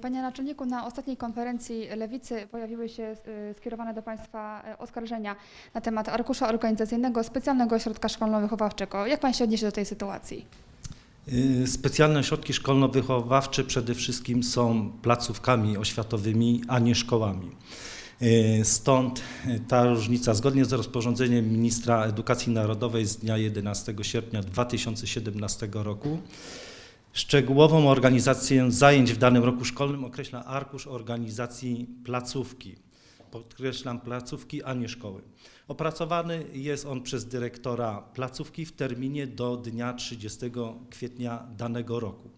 Panie naczelniku, na ostatniej konferencji Lewicy pojawiły się y, skierowane do Państwa y, oskarżenia na temat arkusza organizacyjnego specjalnego ośrodka szkolno-wychowawczego. Jak Pan się odniesie do tej sytuacji? Specjalne ośrodki szkolno-wychowawcze przede wszystkim są placówkami oświatowymi, a nie szkołami. Stąd ta różnica. Zgodnie z rozporządzeniem ministra edukacji narodowej z dnia 11 sierpnia 2017 roku szczegółową organizację zajęć w danym roku szkolnym określa arkusz organizacji placówki. Podkreślam placówki, a nie szkoły. Opracowany jest on przez dyrektora placówki w terminie do dnia 30 kwietnia danego roku.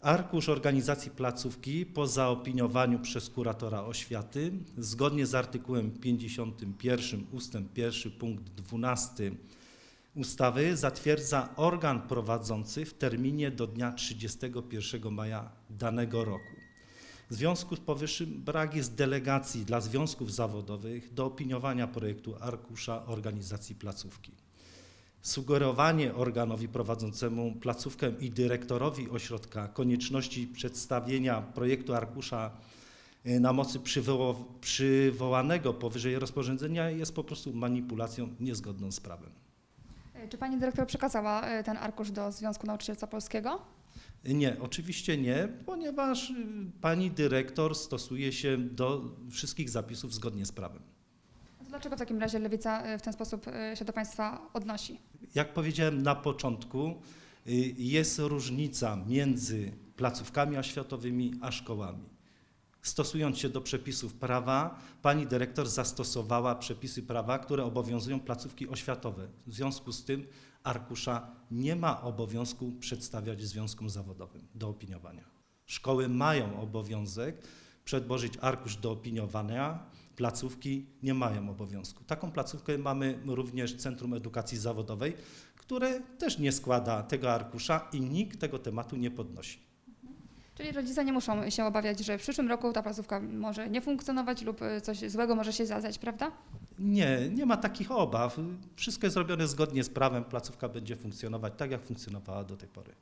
Arkusz organizacji placówki po zaopiniowaniu przez kuratora oświaty zgodnie z artykułem 51 ustęp 1 punkt 12 ustawy zatwierdza organ prowadzący w terminie do dnia 31 maja danego roku. W związku z powyższym brak jest delegacji dla związków zawodowych do opiniowania projektu arkusza organizacji placówki. Sugerowanie organowi prowadzącemu placówkę i dyrektorowi ośrodka konieczności przedstawienia projektu arkusza y, na mocy przywołanego powyżej rozporządzenia jest po prostu manipulacją niezgodną z prawem. Y, Czy Pani Dyrektor przekazała y, ten arkusz do Związku Nauczycielstwa Polskiego? Nie, oczywiście nie, ponieważ y, pani dyrektor stosuje się do wszystkich zapisów zgodnie z prawem. Dlaczego w takim razie Lewica y, w ten sposób się do Państwa odnosi? Jak powiedziałem na początku, y, jest różnica między placówkami oświatowymi a szkołami. Stosując się do przepisów prawa, pani dyrektor zastosowała przepisy prawa, które obowiązują placówki oświatowe. W związku z tym arkusza nie ma obowiązku przedstawiać związkom zawodowym do opiniowania. Szkoły mają obowiązek przedłożyć arkusz do opiniowania, placówki nie mają obowiązku. Taką placówkę mamy również Centrum Edukacji Zawodowej, które też nie składa tego arkusza i nikt tego tematu nie podnosi. Czyli rodzice nie muszą się obawiać, że w przyszłym roku ta placówka może nie funkcjonować lub y, coś złego może się zdarzyć, prawda? Nie, nie ma takich obaw. Wszystko jest robione zgodnie z prawem. Placówka będzie funkcjonować tak, jak funkcjonowała do tej pory.